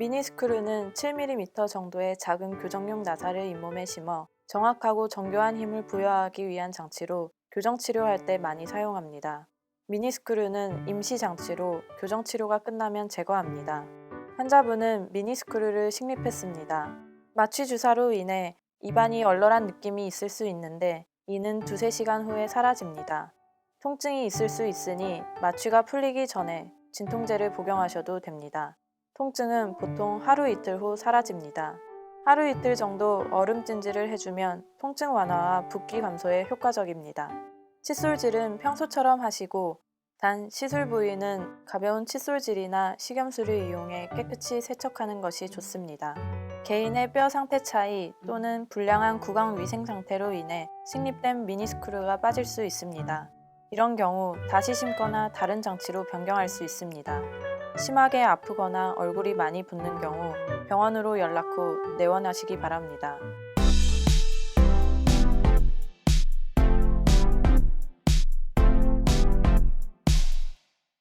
미니스크류는 7mm 정도의 작은 교정용 나사를 잇몸에 심어 정확하고 정교한 힘을 부여하기 위한 장치로 교정 치료할 때 많이 사용합니다. 미니스크류는 임시 장치로 교정 치료가 끝나면 제거합니다. 환자분은 미니스크류를 식립했습니다. 마취 주사로 인해 입안이 얼얼한 느낌이 있을 수 있는데 이는 두세 시간 후에 사라집니다. 통증이 있을 수 있으니 마취가 풀리기 전에 진통제를 복용하셔도 됩니다. 통증은 보통 하루 이틀 후 사라집니다. 하루 이틀 정도 얼음 찜질을 해주면 통증 완화와 붓기 감소에 효과적입니다. 칫솔질은 평소처럼 하시고 단 시술 부위는 가벼운 칫솔질이나 식염수를 이용해 깨끗이 세척하는 것이 좋습니다. 개인의 뼈 상태 차이 또는 불량한 구강 위생 상태로 인해 식립된 미니스크류가 빠질 수 있습니다. 이런 경우 다시 심거나 다른 장치로 변경할 수 있습니다. 심하게 아프거나 얼굴이 많이 붓는 경우 병원으로 연락 후 내원하시기 바랍니다.